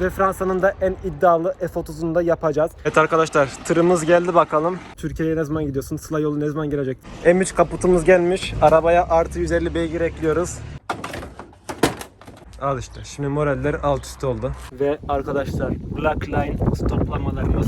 Ve Fransa'nın da en iddialı F30'unu da yapacağız. Evet arkadaşlar tırımız geldi bakalım. Türkiye'ye ne zaman gidiyorsun? Sıla yolu ne zaman gelecek? M3 kaputumuz gelmiş. Arabaya artı 150 beygir ekliyoruz. Al işte. Şimdi moraller alt üst oldu. Ve arkadaşlar Black Line stoplamalarımız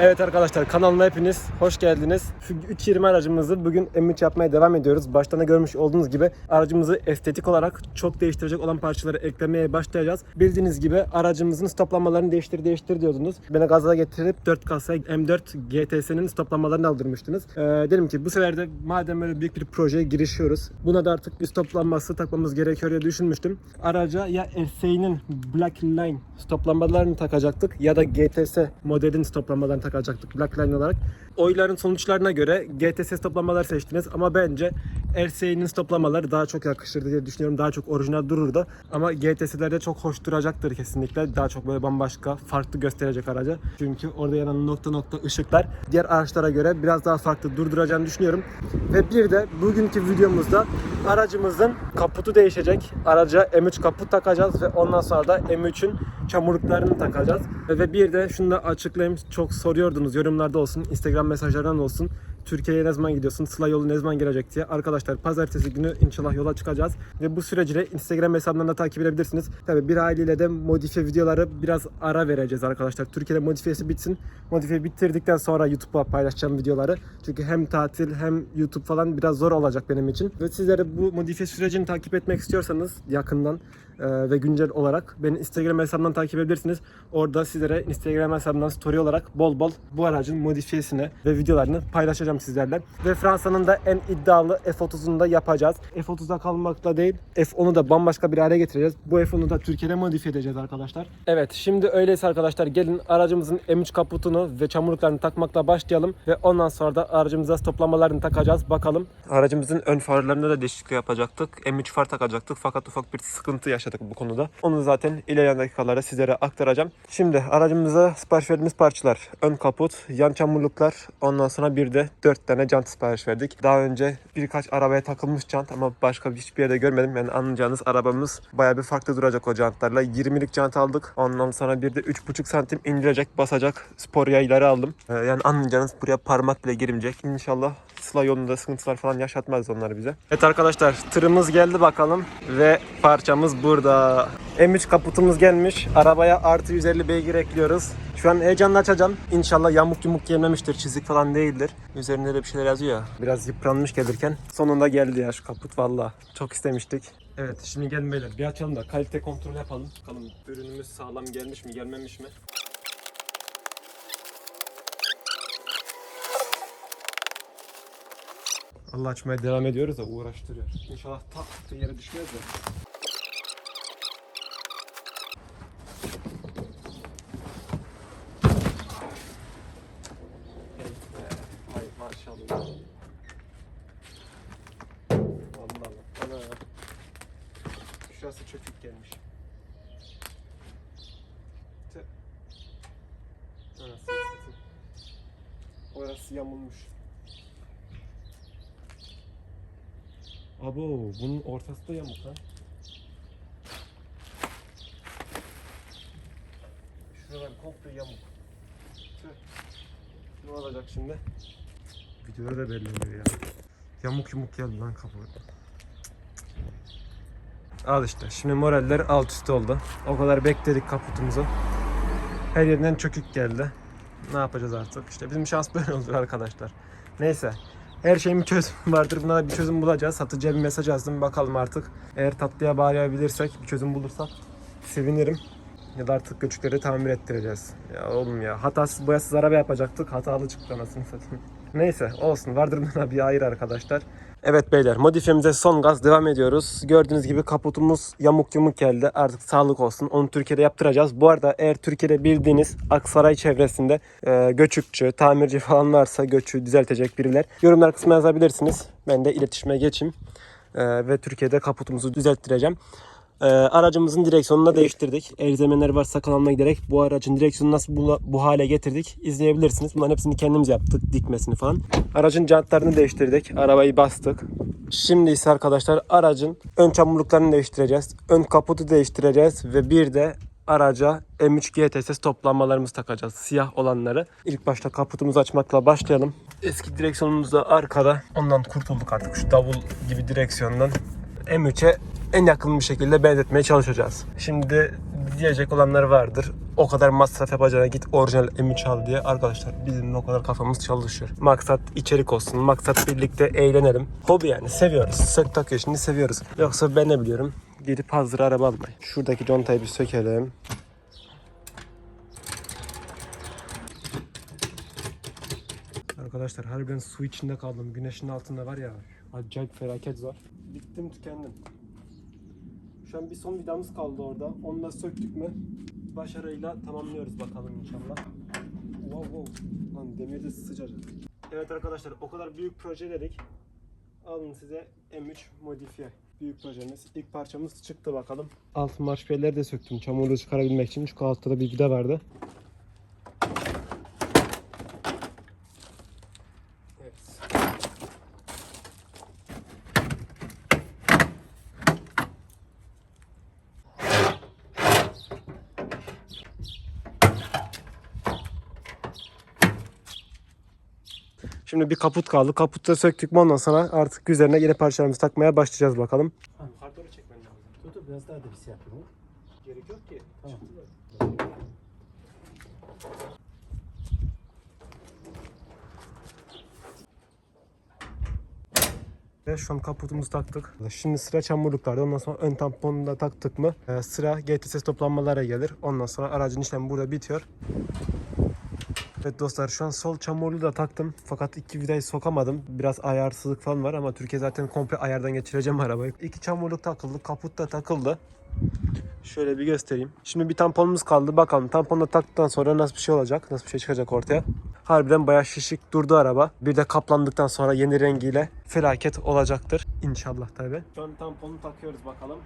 Evet arkadaşlar kanalıma hepiniz hoş geldiniz. Şu 320 aracımızı bugün M3 yapmaya devam ediyoruz. Baştan da görmüş olduğunuz gibi aracımızı estetik olarak çok değiştirecek olan parçaları eklemeye başlayacağız. Bildiğiniz gibi aracımızın stoplamalarını değiştir değiştir diyordunuz. Beni gaza getirip 4 kasa M4 GTS'nin stoplamalarını aldırmıştınız. Ee, dedim ki bu sefer de madem böyle büyük bir projeye girişiyoruz. Buna da artık bir stoplanması takmamız gerekiyor diye düşünmüştüm. Araca ya FSA'nin Black Line stoplamalarını takacaktık ya da GTS modelin stoplamalarını takacaktık Black Line olarak. Oyların sonuçlarına göre GTS stoplamalar seçtiniz ama bence RC'nin stoplamaları daha çok yakışırdı diye düşünüyorum. Daha çok orijinal dururdu. Ama GTS'lerde çok hoş duracaktır kesinlikle. Daha çok böyle bambaşka, farklı gösterecek araca. Çünkü orada yanan nokta nokta ışıklar diğer araçlara göre biraz daha farklı durduracağını düşünüyorum. Ve bir de bugünkü videomuzda aracımızın kaputu değişecek. Araca M3 kaput takacağız ve ondan sonra da M3'ün çamurluklarını takacağız. Ve bir de şunu da açıklayayım. Çok soruyordunuz yorumlarda olsun, Instagram mesajlarından olsun. Türkiye'ye ne zaman gidiyorsun? Sıla yolu ne zaman gelecek diye. Arkadaşlar pazartesi günü inşallah yola çıkacağız. Ve bu süreci de Instagram hesabından takip edebilirsiniz. Tabii bir aileyle de modifiye videoları biraz ara vereceğiz arkadaşlar. Türkiye'de modifiyesi bitsin. Modifiye bitirdikten sonra YouTube'a paylaşacağım videoları. Çünkü hem tatil hem YouTube falan biraz zor olacak benim için. Ve sizlere bu modifiye sürecini takip etmek istiyorsanız yakından e, ve güncel olarak beni Instagram hesabından takip edebilirsiniz. Orada sizlere Instagram hesabından story olarak bol bol bu aracın modifiyesini ve videolarını paylaşacağım sizlerle. Ve Fransa'nın da en iddialı F30'unu da yapacağız. F30'da kalmakla değil F10'u da bambaşka bir hale getireceğiz. Bu F10'u da Türkiye'de modifiye edeceğiz arkadaşlar. Evet şimdi öyleyse arkadaşlar gelin aracımızın M3 kaputunu ve çamurluklarını takmakla başlayalım. Ve ondan sonra da aracımıza stoplamalarını takacağız. Bakalım. Aracımızın ön farlarında da değişiklik yapacaktık. M3 far takacaktık fakat ufak bir sıkıntı yaşadık bu konuda. Onu zaten ilerleyen dakikalarda sizlere aktaracağım. Şimdi aracımıza sipariş verdiğimiz parçalar. Ön kaput, yan çamurluklar, ondan sonra bir de 4 tane jant sipariş verdik. Daha önce birkaç arabaya takılmış jant ama başka hiçbir yerde görmedim. Yani anlayacağınız arabamız bayağı bir farklı duracak o jantlarla. 20'lik jant aldık. Ondan sonra bir de 3,5 santim indirecek, basacak spor yayları aldım. Ee, yani anlayacağınız buraya parmak bile girmeyecek. İnşallah Sıla yolunda sıkıntılar falan yaşatmaz onlar bize. Evet arkadaşlar tırımız geldi bakalım ve parçamız burada. M3 kaputumuz gelmiş. Arabaya artı 150 beygir ekliyoruz. Şu an heyecanla açacağım. İnşallah yamuk yumuk gelmemiştir. Çizik falan değildir. Üzerinde de bir şeyler yazıyor ya. Biraz yıpranmış gelirken. Sonunda geldi ya şu kaput valla. Çok istemiştik. Evet şimdi gelin beyler bir açalım da kalite kontrol yapalım. Bakalım ürünümüz sağlam gelmiş mi gelmemiş mi? Allah açmaya devam ediyoruz da uğraştırıyor. İnşallah tak yere düşmez de. Maşallah. Şurası çökük gelmiş. Anasını satayım. Orası yamulmuş. Abo bunun ortası da yamuk lan. Şuralar komple yamuk. Tüh. Ne olacak şimdi? Videoda da belli oluyor ya. Yamuk yumuk geldi lan kapı. Al işte. Şimdi moraller alt üst oldu. O kadar bekledik kaputumuzu. Her yerinden çökük geldi. Ne yapacağız artık? İşte bizim şans böyle olur arkadaşlar. Neyse. Her şeyin bir çözümü vardır. Buna da bir çözüm bulacağız. Satıcıya bir mesaj yazdım. Bakalım artık. Eğer tatlıya bağlayabilirsek, bir çözüm bulursak sevinirim. Ya da artık göçükleri tamir ettireceğiz. Ya oğlum ya. Hatasız boyasız araba yapacaktık. Hatalı çıktı anasını satayım. Neyse olsun. Vardır buna bir hayır arkadaşlar. Evet beyler modifiyemize son gaz devam ediyoruz. Gördüğünüz gibi kaputumuz yamuk yumuk geldi. Artık sağlık olsun. Onu Türkiye'de yaptıracağız. Bu arada eğer Türkiye'de bildiğiniz Aksaray çevresinde e, göçükçü, tamirci falan varsa göçü düzeltecek biriler yorumlar kısmına yazabilirsiniz. Ben de iletişime geçeyim. E, ve Türkiye'de kaputumuzu düzelttireceğim. Ee, aracımızın direksiyonunu da değiştirdik. Elzemenler varsa kanalına giderek bu aracın direksiyonunu nasıl bu, bu hale getirdik izleyebilirsiniz. Bunların hepsini kendimiz yaptık. Dikmesini falan. Aracın jantlarını değiştirdik. Arabayı bastık. Şimdi ise arkadaşlar aracın ön çamurluklarını değiştireceğiz. Ön kaputu değiştireceğiz ve bir de araca M3 GTS toplanmalarımızı takacağız. Siyah olanları. İlk başta kaputumuzu açmakla başlayalım. Eski direksiyonumuz da arkada. Ondan kurtulduk artık şu davul gibi direksiyondan. M3'e en yakın bir şekilde benzetmeye çalışacağız. Şimdi diyecek olanlar vardır. O kadar masraf yapacağına git orijinal M3 al diye. Arkadaşlar bizim o kadar kafamız çalışıyor. Maksat içerik olsun. Maksat birlikte eğlenelim. Hobi yani seviyoruz. Sök tak işini seviyoruz. Yoksa ben ne biliyorum? Gidip hazır araba almayı. Şuradaki contayı bir sökelim. Arkadaşlar harbiden su içinde kaldım. Güneşin altında var ya acayip felaket zor. Bittim tükendim. Şu an bir son vidamız kaldı orada. Onu da söktük mü başarıyla tamamlıyoruz bakalım inşallah. Wow wow. Lan demir de sıcacık. Evet arkadaşlar o kadar büyük proje dedik. Alın size M3 modifiye. Büyük projemiz. İlk parçamız çıktı bakalım. Alt marşpiyerleri de söktüm çamurluğu çıkarabilmek için. Çünkü altta da bir vida vardı. Evet. Şimdi bir kaput kaldı. Kaputu da söktük mü ondan sonra artık üzerine yeni parçalarımızı takmaya başlayacağız bakalım. Yukarı çekmen lazım. Dur dur biraz daha da bir şey yapayım. Gerek yok ki. Tamam. Ve şu an kaputumuzu taktık. Şimdi sıra çamurluklarda. Ondan sonra ön tamponunu da taktık mı e, sıra GTS toplanmalara gelir. Ondan sonra aracın işlemi burada bitiyor. Evet dostlar şu an sol çamurluğu da taktım. Fakat iki vidayı sokamadım. Biraz ayarsızlık falan var ama Türkiye zaten komple ayardan geçireceğim arabayı. İki çamurluk takıldı. Kaput da takıldı. Şöyle bir göstereyim. Şimdi bir tamponumuz kaldı. Bakalım tamponu da taktıktan sonra nasıl bir şey olacak? Nasıl bir şey çıkacak ortaya? Harbiden bayağı şişik durdu araba. Bir de kaplandıktan sonra yeni rengiyle felaket olacaktır. İnşallah tabi. Şu an tamponu takıyoruz bakalım.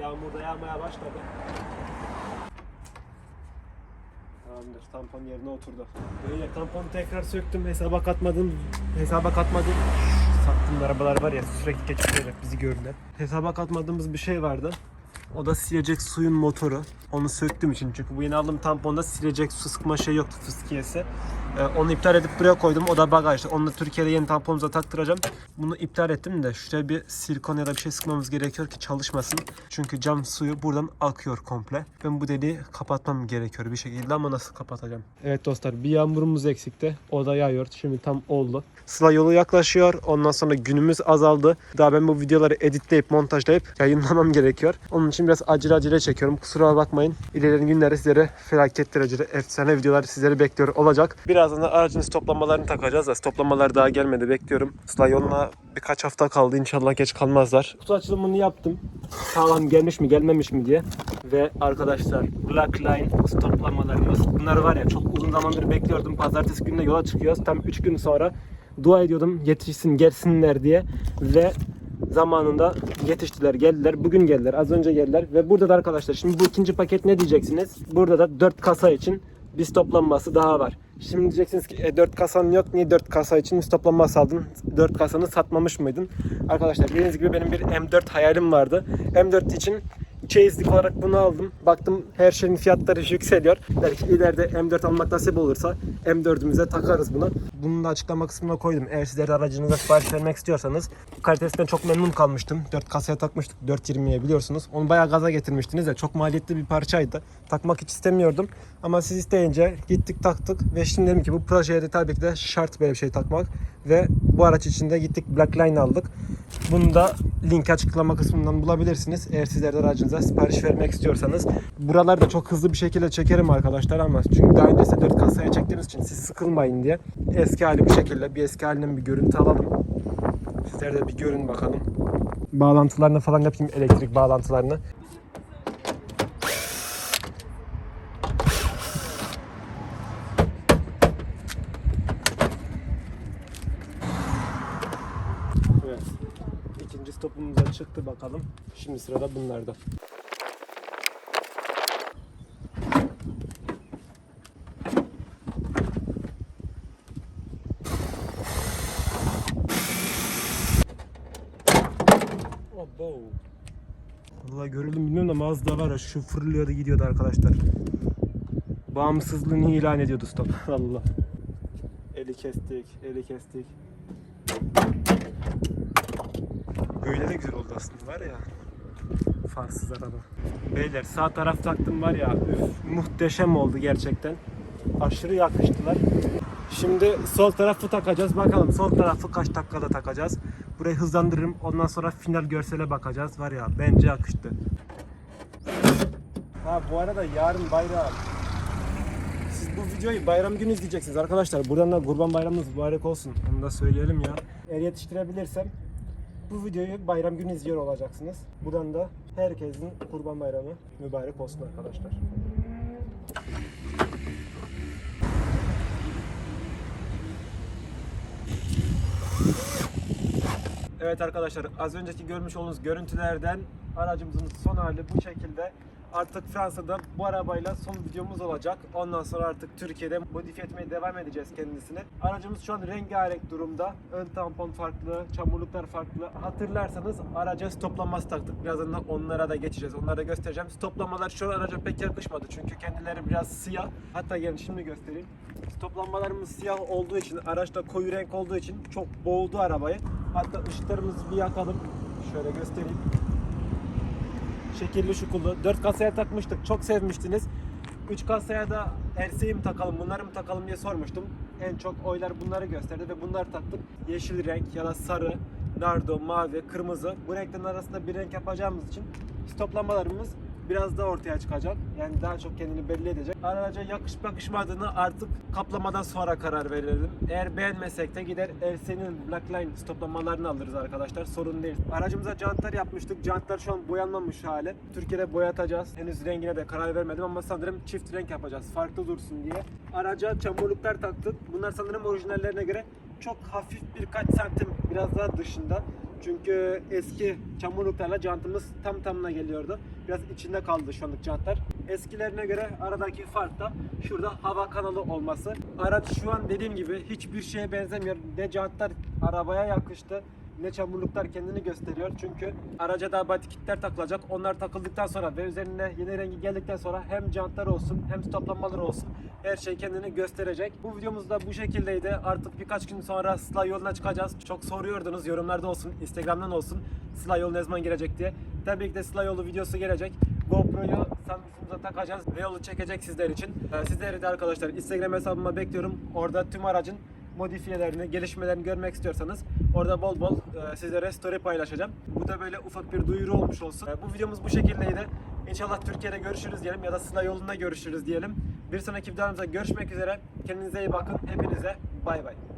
Yağmur da yağmaya başladı. Tamamdır. Tampon yerine oturdu. Böyle tamponu tekrar söktüm. Hesaba katmadım. Hesaba katmadım. Sattığım arabalar var ya sürekli geçiyorlar bizi görürler. Hesaba katmadığımız bir şey vardı. O da silecek suyun motoru. Onu söktüğüm için çünkü bu yeni aldığım tamponda silecek su sıkma şey yoktu fıskiyesi. Ee, onu iptal edip buraya koydum. O da bagajda. Onu da Türkiye'de yeni tamponumuza taktıracağım. Bunu iptal ettim de şuraya bir silikon ya da bir şey sıkmamız gerekiyor ki çalışmasın. Çünkü cam suyu buradan akıyor komple. Ben bu deliği kapatmam gerekiyor bir şekilde ama nasıl kapatacağım? Evet dostlar bir yağmurumuz eksikti. O da yağıyor. Şimdi tam oldu. Sıla yolu yaklaşıyor. Ondan sonra günümüz azaldı. Daha ben bu videoları editleyip montajlayıp yayınlamam gerekiyor. Onun için biraz acele acele çekiyorum. Kusura bakmayın. İlerleyen günlerde sizlere felaket derecede efsane videolar sizleri bekliyor olacak. Birazdan da aracın stoplamalarını takacağız da stoplamalar daha gelmedi. Bekliyorum. Sıla yoluna birkaç hafta kaldı. İnşallah geç kalmazlar. Kutu açılımını yaptım. Sağlam gelmiş mi gelmemiş mi diye. Ve arkadaşlar Black Line stoplamalarımız. Bunlar var ya çok uzun zamandır bekliyordum. Pazartesi gününe yola çıkıyoruz. Tam 3 gün sonra dua ediyordum yetişsin gelsinler diye. Ve zamanında yetiştiler geldiler. Bugün geldiler. Az önce geldiler. Ve burada da arkadaşlar şimdi bu ikinci paket ne diyeceksiniz? Burada da 4 kasa için bir stoplanması daha var. Şimdi diyeceksiniz ki e, 4 kasan yok. Niye 4 kasa için stoplanması aldın? 4 kasanı satmamış mıydın? Arkadaşlar bildiğiniz gibi benim bir M4 hayalim vardı. M4 için çeyizlik olarak bunu aldım. Baktım her şeyin fiyatları yükseliyor. Belki ileride M4 almak nasip olursa M4'ümüze takarız bunu. Bunu da açıklama kısmına koydum. Eğer sizler aracınıza sipariş vermek istiyorsanız kalitesinden çok memnun kalmıştım. 4 kasaya takmıştık 4.20'ye biliyorsunuz. Onu bayağı gaza getirmiştiniz de çok maliyetli bir parçaydı. Takmak hiç istemiyordum. Ama siz isteyince gittik taktık ve şimdi dedim ki bu projeye de tabii ki de şart böyle bir şey takmak. Ve bu araç içinde gittik Black Line aldık. Bunu da link açıklama kısmından bulabilirsiniz. Eğer sizler de aracınıza sipariş vermek istiyorsanız. Buralarda çok hızlı bir şekilde çekerim arkadaşlar ama çünkü daha öncesinde 4 kasaya çektiğimiz için siz sıkılmayın diye eski hali bir şekilde bir eski halinden bir görüntü alalım. Sizler de bir görün bakalım. Bağlantılarını falan yapayım elektrik bağlantılarını. Evet. İkinci stopumuz da çıktı bakalım. Şimdi sırada bunlarda. Abo. Vallahi görüldüm bilmiyorum da Mazda var ya şu fırlıyordu gidiyordu arkadaşlar. Bağımsızlığını ilan ediyordu stop. Allah. Eli kestik, eli kestik. Böyle de güzel oldu aslında var ya. Farsız araba. Beyler sağ taraf taktım var ya üf, muhteşem oldu gerçekten. Aşırı yakıştılar. Şimdi sol tarafı takacağız. Bakalım sol tarafı kaç dakikada takacağız. Burayı hızlandırırım. Ondan sonra final görsele bakacağız. Var ya bence yakıştı. Ha bu arada yarın bayram. Siz bu videoyu bayram günü izleyeceksiniz arkadaşlar. Buradan da kurban bayramınız mübarek olsun. Onu da söyleyelim ya. Eğer yetiştirebilirsem bu videoyu bayram günü izliyor olacaksınız. Buradan da herkesin kurban bayramı mübarek olsun arkadaşlar. Evet arkadaşlar az önceki görmüş olduğunuz görüntülerden aracımızın son hali bu şekilde. Artık Fransa'da bu arabayla son videomuz olacak. Ondan sonra artık Türkiye'de modifiye etmeye devam edeceğiz kendisini. Aracımız şu an rengarenk durumda. Ön tampon farklı, çamurluklar farklı. Hatırlarsanız araca stoplaması taktık. Birazdan da onlara da geçeceğiz. Onlara da göstereceğim. Stoplamalar şu an araca pek yakışmadı. Çünkü kendileri biraz siyah. Hatta gelin şimdi göstereyim. Stoplanmalarımız siyah olduğu için, araçta koyu renk olduğu için çok boğdu arabayı. Hatta ışıklarımızı bir yakalım. Şöyle göstereyim. Şekilli şukullu. 4 kasaya takmıştık. Çok sevmiştiniz. 3 kasaya da RC'yi mi takalım, bunları mı takalım diye sormuştum. En çok oylar bunları gösterdi ve bunları taktık. Yeşil renk ya da sarı, nardo, mavi, kırmızı. Bu renklerin arasında bir renk yapacağımız için stoplamalarımız biraz daha ortaya çıkacak. Yani daha çok kendini belli edecek. Araca yakışıp yakışmadığını artık kaplamadan sonra karar verelim. Eğer beğenmesek de gider LC'nin Blackline stoplamalarını alırız arkadaşlar. Sorun değil. Aracımıza jantlar yapmıştık. Jantlar şu an boyanmamış hali. Türkiye'de boyatacağız. Henüz rengine de karar vermedim ama sanırım çift renk yapacağız. Farklı dursun diye. Araca çamurluklar taktık. Bunlar sanırım orijinallerine göre çok hafif birkaç santim biraz daha dışında. Çünkü eski çamurluklarla jantımız tam tamına geliyordu. Biraz içinde kaldı şu anlık jantlar. Eskilerine göre aradaki fark da şurada hava kanalı olması. Araç şu an dediğim gibi hiçbir şeye benzemiyor. Ne jantlar arabaya yakıştı ne çamurluklar kendini gösteriyor. Çünkü araca daha body kitler takılacak. Onlar takıldıktan sonra ve üzerine yeni rengi geldikten sonra hem jantlar olsun hem stoplanmalar olsun her şey kendini gösterecek. Bu videomuz da bu şekildeydi. Artık birkaç gün sonra Sıla yoluna çıkacağız. Çok soruyordunuz yorumlarda olsun, Instagram'dan olsun Sıla yolu ne zaman gelecek diye. Tabii ki de Sıla yolu videosu gelecek. GoPro'yu sunroofumuza takacağız ve yolu çekecek sizler için. Ee, Sizleri de arkadaşlar Instagram hesabıma bekliyorum. Orada tüm aracın modifiyelerini, gelişmelerini görmek istiyorsanız orada bol bol e, sizlere story paylaşacağım. Bu da böyle ufak bir duyuru olmuş olsun. E, bu videomuz bu şekildeydi. İnşallah Türkiye'de görüşürüz diyelim ya da Sıla yolunda görüşürüz diyelim. Bir sonraki videolarımızda görüşmek üzere. Kendinize iyi bakın. Hepinize bay bay.